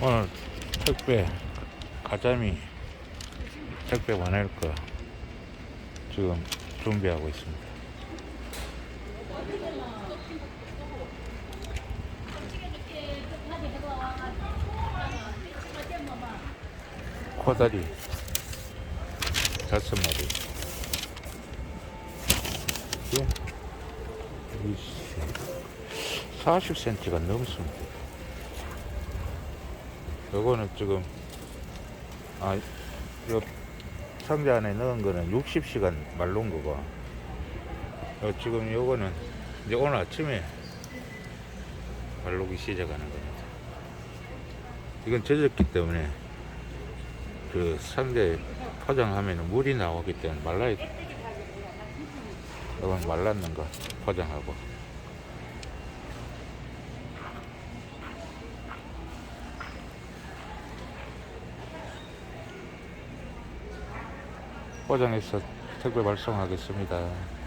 오늘 택배 가자미 택배 보낼 거 지금 준비하고 있습니다. 코다리 다섯 마리. 예. 40cm가 넘습니다. 요거는 지금 아, 요 상자 안에 넣은 거는 60시간 말른 거고 요 지금 요거는 이제 오늘 아침에 말르기 시작하는 겁니다. 이건 젖었기 때문에 그 상자에 포장하면 물이 나오기 때문에 말라야 돼. 이건 말랐는 거 포장하고 포장해서 택배 발송하겠습니다.